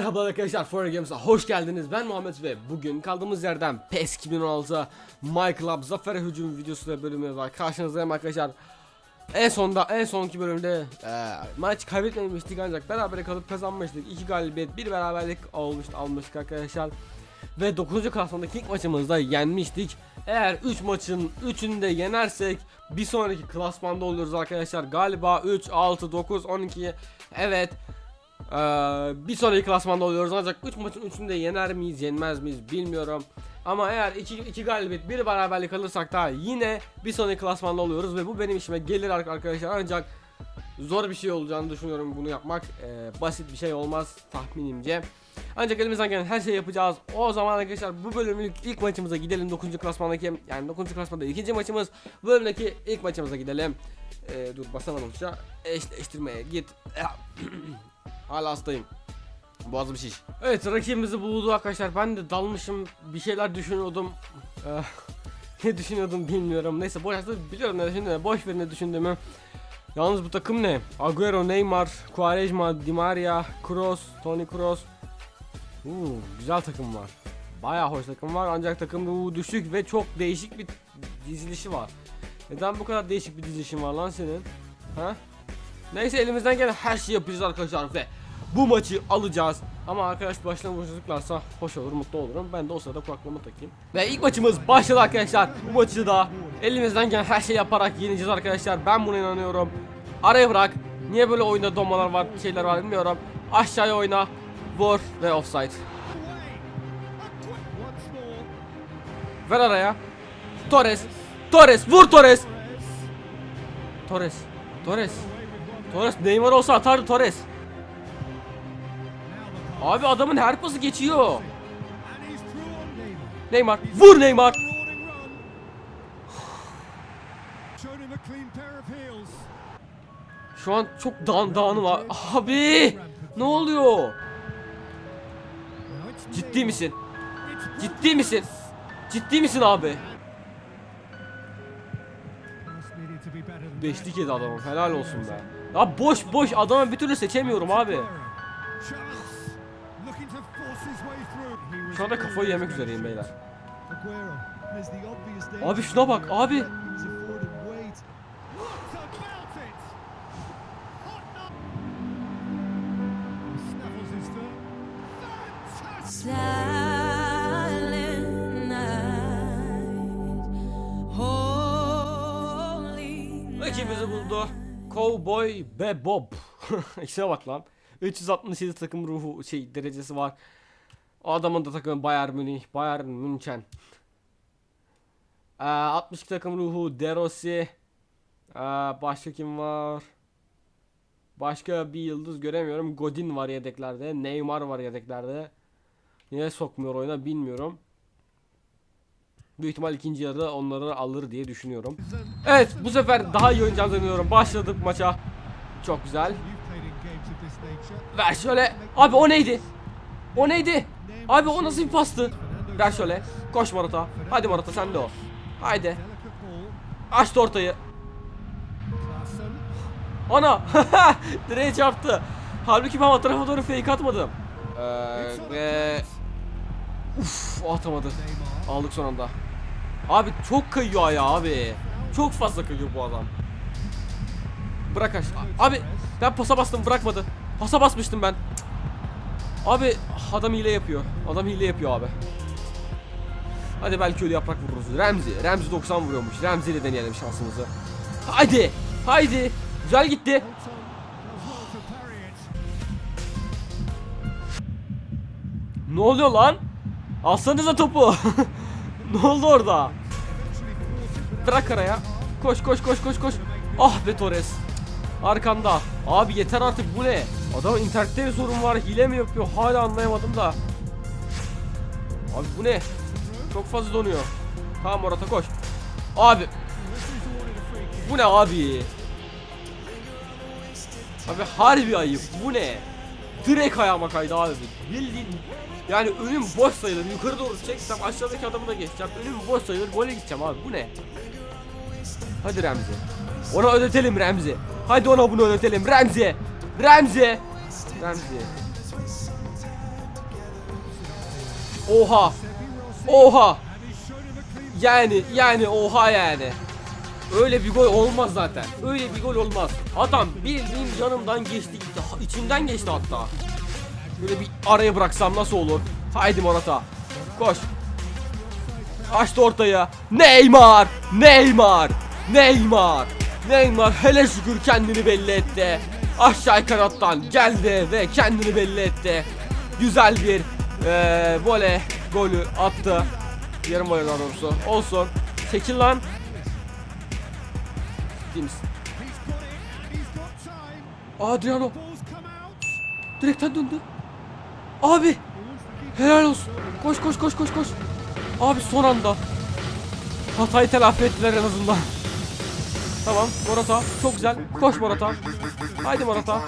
Merhaba arkadaşlar Foreign Games'a hoş geldiniz. Ben Muhammed ve bugün kaldığımız yerden PES 2016 My Club Zafer Hücum videosuyla bölümü var. Karşınızdayım arkadaşlar. En sonda en sonki bölümde e, maç kaybetmemiştik ancak beraber kalıp kazanmıştık. İki galibiyet, bir beraberlik olmuştu almıştık arkadaşlar. Ve 9. klasmandaki ilk maçımızda yenmiştik. Eğer 3 maçın 3'ünü de yenersek bir sonraki klasmanda oluyoruz arkadaşlar. Galiba 3, 6, 9, 12 evet ee, bir sonraki klasmanda oluyoruz ancak 3 maçın 3'ünü de yener miyiz yenmez miyiz bilmiyorum. Ama eğer 2 2 galibiyet bir beraberlik alırsak da yine bir sonraki klasmanda oluyoruz ve bu benim işime gelir ar- arkadaşlar ancak zor bir şey olacağını düşünüyorum bunu yapmak. Ee, basit bir şey olmaz tahminimce. Ancak elimizden gelen her şeyi yapacağız. O zaman arkadaşlar bu bölümlük ilk maçımıza gidelim. 9. klasmandaki yani 9. klasmanda ikinci maçımız. Bu bölümdeki ilk maçımıza gidelim. Ee, dur basamadım. Eşleştirmeye git. Hala hastayım. Boğazım şiş. Evet rakibimizi buldu arkadaşlar. Ben de dalmışım. Bir şeyler düşünüyordum. Eh, ne düşünüyordum bilmiyorum. Neyse boş biliyorum ne düşündüğümü. Boş ver ne düşündüğümü. Yalnız bu takım ne? Agüero, Neymar, Quaresma, Di Maria, Kroos, Toni Kroos. Uuu güzel takım var. Bayağı hoş takım var ancak takım bu düşük ve çok değişik bir dizilişi var. Neden bu kadar değişik bir dizilişin var lan senin? Ha? Neyse elimizden gelen her şeyi yapacağız arkadaşlar ve bu maçı alacağız. Ama arkadaş başına boşluklarsa hoş olur mutlu olurum. Ben de o sırada kulaklığımı takayım. Ve ilk maçımız başladı arkadaşlar. Bu maçı da elimizden gelen her şeyi yaparak yeneceğiz arkadaşlar. Ben buna inanıyorum. Araya bırak. Niye böyle oyunda donmalar var, şeyler var bilmiyorum. Aşağıya oyna. Vur ve offside. Ver araya. Torres. Torres. Vur Torres. Torres. Torres. Torres Neymar olsa atardı Torres. Abi adamın her pası geçiyor. Neymar. Vur Neymar. Şu an çok dağın dağını var. Abi. Ne oluyor? Ciddi misin? Ciddi misin? Ciddi misin abi? Beşlik yedi adamım. Helal olsun be. Ya boş boş adamı bir türlü seçemiyorum abi. Şu anda kafayı yemek üzereyim beyler. Abi şuna bak abi. Rakibimizi buldu. Cowboy Bebop. İşe bak lan. 367 takım ruhu şey derecesi var. O adamın da takımı Bayern Münih, Bayern München. Ee, 62 takım ruhu Derossi. Ee, başka kim var? Başka bir yıldız göremiyorum. Godin var yedeklerde. Neymar var yedeklerde. Niye sokmuyor oyuna bilmiyorum. Büyük ihtimal ikinci yarıda onları alır diye düşünüyorum. Evet bu sefer daha iyi oynayacağımızı inanıyorum. Başladık maça. Çok güzel. Ver şöyle. Abi o neydi? O neydi? Abi o nasıl bir pastı? Ver şöyle. Koş Morata. Hadi Morata sen de o. Haydi. Açtı ortayı. Ana. Direğe çarptı. Halbuki ben o tarafa doğru fake atmadım. Ee, ve... Uf atamadı. Aldık son anda. Abi çok kayıyor ayağı abi. Çok fazla kayıyor bu adam. Bırak aç. Abi ben pasa bastım bırakmadı. Pasa basmıştım ben. Abi adam hile yapıyor. Adam hile yapıyor abi. Hadi belki öyle yaprak vururuz. Remzi. Remzi 90 vuruyormuş. Remzi ile deneyelim şansımızı. Haydi. Haydi. Güzel gitti. Ne oluyor lan? Alsanıza topu. ne oldu orada? Bırak araya. Koş koş koş koş koş. Ah be Torres. Arkanda. Abi yeter artık bu ne? Adamın internette bir sorun var. Hile mi yapıyor? Hala anlayamadım da. Abi bu ne? Çok fazla donuyor. Tamam Morata koş. Abi. Bu ne abi? Abi harbi ayıp. Bu ne? Direkt ayağıma kaydı abi. Bildiğin yani önüm boş sayılır. Yukarı doğru çeksem aşağıdaki adamı da geçeceğim. Önüm boş sayılır. Gole gideceğim abi. Bu ne? Hadi Remzi. Ona ödetelim Remzi. Hadi ona bunu ödetelim. Remzi. Remzi. Remzi. Oha. Oha. Yani yani oha yani. Öyle bir gol olmaz zaten. Öyle bir gol olmaz. Adam bildiğin yanımdan geçti. içinden geçti hatta. Böyle bir araya bıraksam nasıl olur? Haydi Morata. Koş. Açtı ortaya. Neymar! Neymar! Neymar! Neymar hele şükür kendini belli etti. Aşağı kanattan geldi ve kendini belli etti. Güzel bir eee voley golü attı. Yarım voley daha doğrusu. Olsun. Çekil lan. Ciddi misin? Adriano. Direkten döndü. Abi. Helal olsun. Koş koş koş koş koş. Abi son anda. Hatayı telafi ettiler en azından. Tamam Morata çok güzel. Koş Morata. Haydi Morata.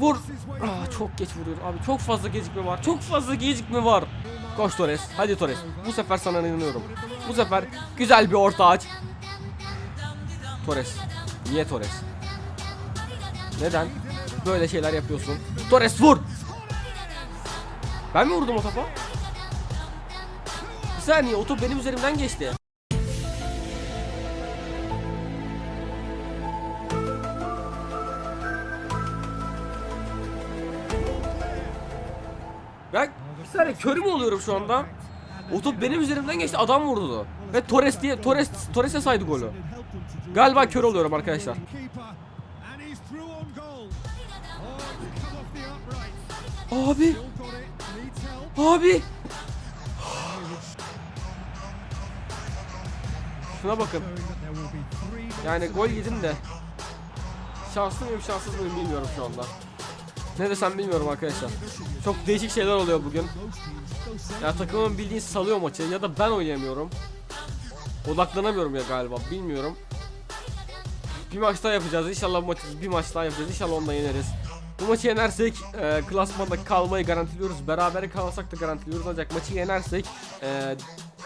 Vur. Aa, çok geç vuruyor abi. Çok fazla gecikme var. Çok fazla gecikme var. Koş Torres. Hadi Torres. Bu sefer sana inanıyorum. Bu sefer güzel bir orta aç. Torres. Niye Torres? Neden? Böyle şeyler yapıyorsun. Torres vur. Ben mi vurdum o topa? Bir saniye o top benim üzerimden geçti. Bir saniye kör mü oluyorum şu anda? O top benim üzerimden geçti adam vurdu. Ve Torres diye Torres Torres'e saydı golü. Galiba kör oluyorum arkadaşlar. Abi. Abi. Şuna bakın. Yani gol yedim de. Şanslı mıyım şanssız mıyım bilmiyorum şu anda. Ne desem bilmiyorum arkadaşlar. Çok değişik şeyler oluyor bugün. Ya takımın bildiğin salıyor maçı ya da ben oynayamıyorum. Odaklanamıyorum ya galiba bilmiyorum. Bir maç daha yapacağız inşallah bu maçı bir maç daha yapacağız inşallah onu da yeneriz. Bu maçı yenersek e, klasmanda kalmayı garantiliyoruz. Beraber kalsak da garantiliyoruz ancak maçı yenersek e,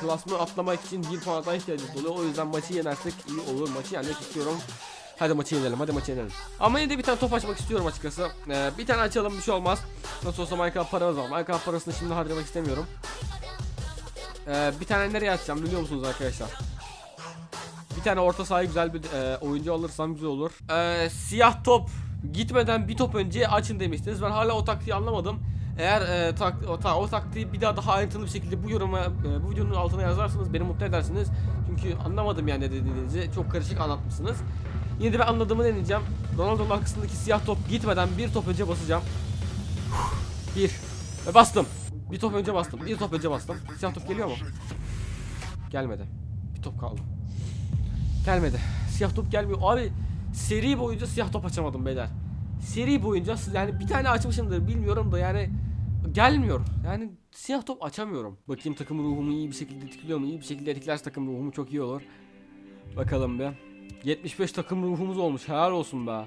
klasmanı atlamak için bir puan daha ihtiyacımız oluyor. O yüzden maçı yenersek iyi olur. Maçı yenmek istiyorum. Hadi maçı yenelim, hadi maçı yenelim. Ama yine de bir tane top açmak istiyorum açıkçası. Ee, bir tane açalım, bir şey olmaz. Nasıl olsa Minecraft paramız var. Minecraft parasını şimdi harcamak istemiyorum. Ee, bir tane nereye açacağım biliyor musunuz arkadaşlar? Bir tane orta sahaya güzel bir e, oyuncu alırsam güzel olur. Ee, siyah top gitmeden bir top önce açın demiştiniz. Ben hala o taktiği anlamadım. Eğer e, tak, o, ta, o taktiği bir daha daha ayrıntılı bir şekilde bu yoruma e, bu videonun altına yazarsanız beni mutlu edersiniz. Çünkü anlamadım yani dediğinizi. Çok karışık anlatmışsınız. Yine de ben anladığımı deneyeceğim. Ronaldo'nun arkasındaki siyah top gitmeden bir top önce basacağım. Bir. Ve bastım. Bir top önce bastım. Bir top önce bastım. Siyah top geliyor mu? Gelmedi. Bir top kaldı. Gelmedi. Siyah top gelmiyor. Abi seri boyunca siyah top açamadım beyler. Seri boyunca yani bir tane açmışımdır bilmiyorum da yani gelmiyor. Yani siyah top açamıyorum. Bakayım takım ruhumu iyi bir şekilde etkiliyor mu? İyi bir şekilde etkilerse takım ruhumu çok iyi olur. Bakalım bir. 75 takım ruhumuz olmuş. Helal olsun be.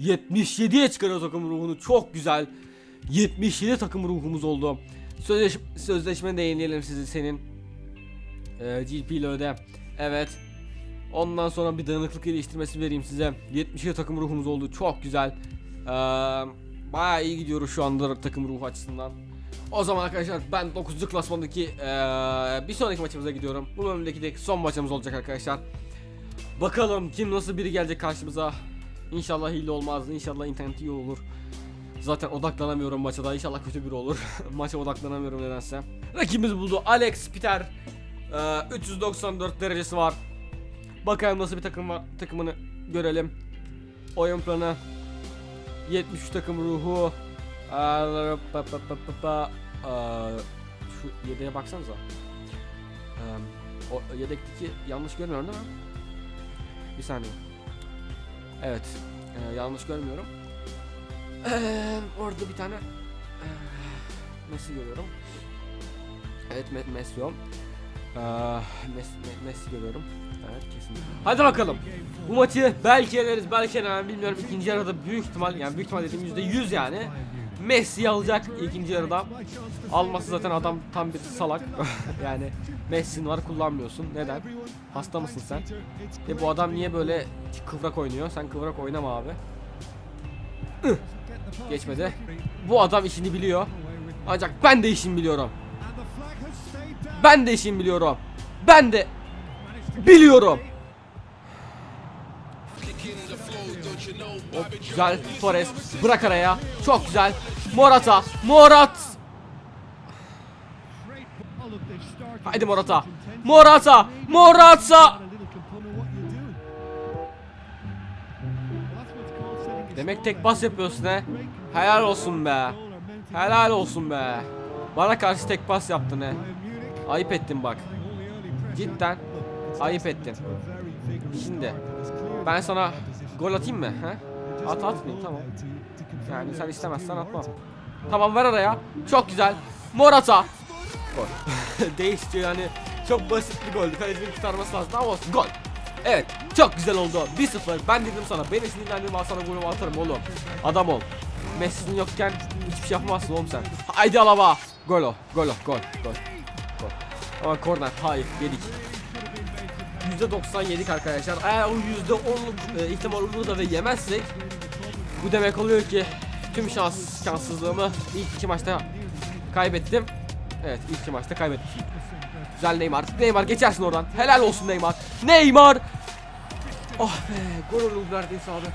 77'ye çıkarıyor takım ruhunu. Çok güzel. 77 takım ruhumuz oldu. Sözleş sözleşme de yenileyelim sizi senin. Ee, GP ile öde. Evet. Ondan sonra bir dayanıklık geliştirmesi vereyim size. 77 takım ruhumuz oldu. Çok güzel. Ee, bayağı iyi gidiyoruz şu anda takım ruhu açısından. O zaman arkadaşlar ben 9. klasmandaki eee, bir sonraki maçımıza gidiyorum. Bu bölümdeki de son maçımız olacak arkadaşlar. Bakalım kim nasıl biri gelecek karşımıza. İnşallah hile olmaz. İnşallah internet iyi olur. Zaten odaklanamıyorum maça da. İnşallah kötü biri olur. Maça odaklanamıyorum nedense. Rakibimiz buldu. Alex Peter. Eee, 394 derecesi var. Bakalım nasıl bir takım var. Takımını görelim. Oyun planı. 73 takım ruhu. Aa, pa- pa- pa- pa- pa. Şu yedeğe baksanıza. Eee, O yedekteki yanlış görmüyorum değil mi? Bir saniye. Evet. yanlış görmüyorum. Orada bir tane Messi görüyorum. Evet Me- Messi o. Messi, Me- Messi görüyorum. Evet kesinlikle. Hadi bakalım. Bu maçı belki yeneriz belki yenemem bilmiyorum. İkinci yarıda büyük ihtimal yani büyük ihtimal dediğim yüzde yüz yani. Messi alacak ikinci yarıda. Alması zaten adam tam bir salak. yani Messi'nin var kullanmıyorsun. Neden? Hasta mısın sen? E bu adam niye böyle kıvrak oynuyor? Sen kıvrak oynama abi. Geçmedi. Bu adam işini biliyor. Ancak ben de işimi biliyorum. Ben de işimi biliyorum. Ben de biliyorum. Hop, güzel Torres bırak araya. Çok güzel. Morata. Morat. Haydi Morata. Morata. Morata. Demek tek pas yapıyorsun he. Helal olsun be. Helal olsun be. Bana karşı tek pas yaptın he. Ayıp ettin bak. Cidden ayıp ettin. Şimdi ben sana gol atayım mı? He? At atmayayım tamam. Yani sen istemezsen atmam. Tamam ver araya. Çok güzel. Morata. Gol. Değişti yani. Çok basit bir goldü. Kalecinin kurtarması lazım ama olsun. Gol. Evet. Çok güzel oldu. 1-0. Ben dedim sana. Beni sinirlendirme sana golümü atarım oğlum. Adam ol. Messi'nin yokken hiçbir şey yapamazsın oğlum sen. Haydi alaba. Gol o. Gol o. Gol. Gol. Gol. Ama korner. Hayır. Yedik. %90 yedik arkadaşlar. Eğer o %10'luk e, ihtimal olur da ve yemezsek bu demek oluyor ki tüm şans şanssızlığımı ilk iki maçta kaybettim. Evet ilk iki maçta kaybetmişim. Güzel Neymar. Neymar geçersin oradan. Helal olsun Neymar. Neymar. Oh be gol olurdu neredeyse abi.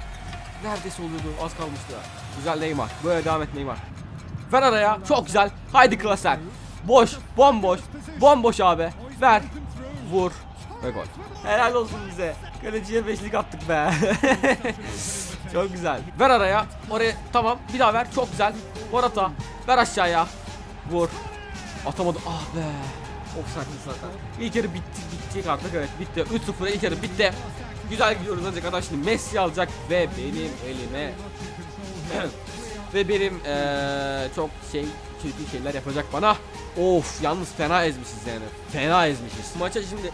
Neredeyse oluyordu az kalmıştı. Güzel Neymar. Böyle devam et Neymar. Ver araya. Çok güzel. Haydi Klasen. Boş. Bomboş. Bomboş abi. Ver. Vur. Ve gol. Helal olsun bize. Kaleciye beşlik attık be. Çok güzel. Ver araya. Oraya tamam. Bir daha ver. Çok güzel. Morata. Ver aşağıya. Vur. Atamadı. Ah be. Offside zaten. İlk yarı bitti. Bitti artık evet bitti. 3-0 ilk yarı bitti. Güzel gidiyoruz ancak adam şimdi Messi alacak ve benim elime ve benim eee, çok şey kötü şeyler yapacak bana. Of yalnız fena ezmişiz yani. Fena ezmişiz. Maça şimdi eh,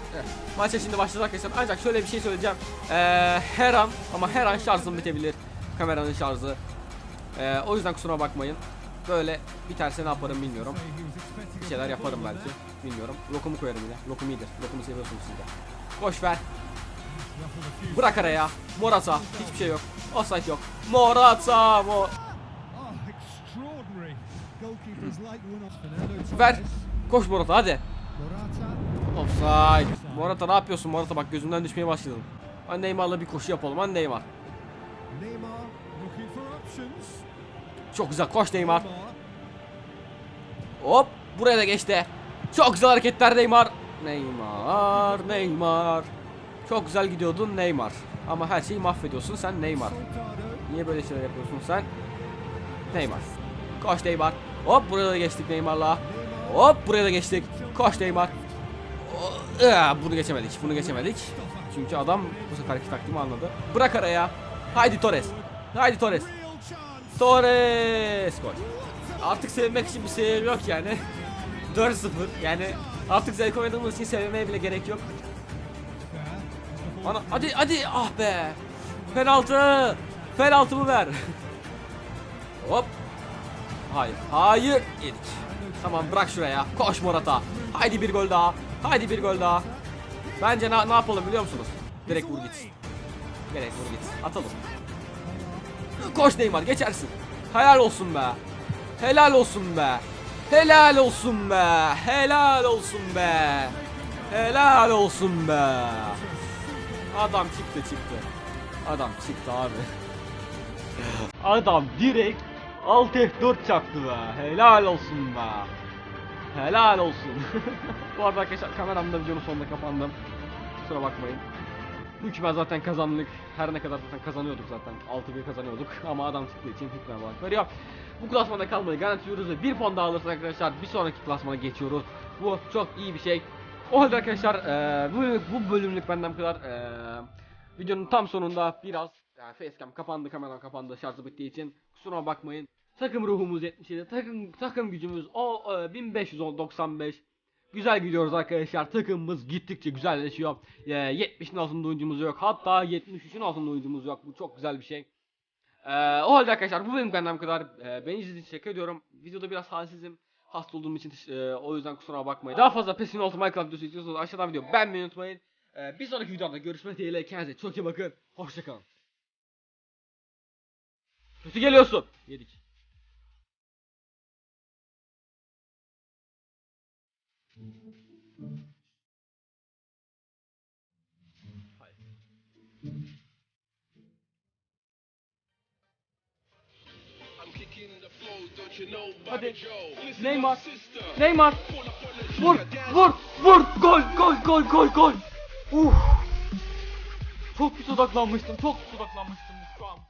maça şimdi başladı arkadaşlar. Ancak şöyle bir şey söyleyeceğim. Eee, her an ama her an şarjım bitebilir. Kameranın şarjı. Eee, o yüzden kusura bakmayın. Böyle biterse ne yaparım bilmiyorum. Bir şeyler yaparım belki. Bilmiyorum. Lokumu koyarım yine. Lokum iyidir. Lokumu seviyorsunuz siz de. Boş ver. Bırak araya. Morata. Hiçbir şey yok. Offside yok. Morata. Mo Ver. Koş Morata hadi. Offside. Morata ne yapıyorsun Morata bak gözümden düşmeye başladın. Hadi Neymar'la bir koşu yapalım. Hadi Neymar. Çok güzel koş Neymar. Hop buraya da geçti. Çok güzel hareketler Neymar. Neymar, Neymar. Çok güzel gidiyordun Neymar. Ama her şeyi mahvediyorsun sen Neymar. Niye böyle şeyler yapıyorsun sen? Neymar. Koş Neymar. Hop buraya da geçtik Neymar'la. Hop buraya da geçtik. Koş Neymar. Bunu geçemedik. Bunu geçemedik. Çünkü adam bu seferki taktiğimi anladı. Bırak araya. Haydi Torres. Haydi Torres. Torres gol. Artık sevmek için bir sebep yok yani. 4-0 yani artık zevk oynadığımız için sevmeye bile gerek yok. Ana hadi hadi ah be. Penaltı. Penaltımı ver. Hop. Hayır. Hayır. Yedik. Tamam bırak şuraya. Koş Morata. Haydi bir gol daha. Haydi bir gol daha. Bence ne, ne yapalım biliyor musunuz? Direkt vur gitsin. Direkt vur gitsin. Atalım. Koş Neymar geçersin. Helal olsun be. Helal olsun be. Helal olsun be. Helal olsun be. Helal olsun be. Adam çıktı çıktı. Adam çıktı abi. Adam direkt alt F4 çaktı be. Helal olsun be. Helal olsun. Bu arada arkadaşlar kameramda videonun sonunda kapandım. Kusura bakmayın. Hükmen zaten kazandık. Her ne kadar zaten kazanıyorduk zaten. 6-1 kazanıyorduk. Ama adam çıktığı için hükmen olarak veriyor. Bu klasmanda kalmayı garantiyoruz ve bir puan daha alırsak arkadaşlar bir sonraki klasmana geçiyoruz. Bu çok iyi bir şey. O halde arkadaşlar eee, bu, bu bölümlük benden bu kadar. Eee, videonun tam sonunda biraz yani facecam kapandı, kameram kapandı şarjı bittiği için kusura bakmayın. Takım ruhumuz 77, takım takım gücümüz o e, 1595. Güzel gidiyoruz arkadaşlar. Takımımız gittikçe güzelleşiyor. E, 70'in altında oyuncumuz yok. Hatta 73'ün altında oyuncumuz yok. Bu çok güzel bir şey. E, o halde arkadaşlar bu benim benden bu kadar. E, beni izlediğiniz için teşekkür ediyorum. Videoda biraz halsizim. Hasta olduğum için e, o yüzden kusura bakmayın. Daha fazla PES'in olsun Minecraft videosu istiyorsanız aşağıdan video beğenmeyi unutmayın. E, bir sonraki videoda görüşmek dileğiyle. Kendinize çok iyi bakın. Hoşçakalın. Kötü geliyorsun. Yedik. Hadi. Neymar. Neymar. Vur, vur, vur. Gol, gol, gol, gol, gol. Uf. Çok pis odaklanmıştım. Çok pis odaklanmıştım şu an.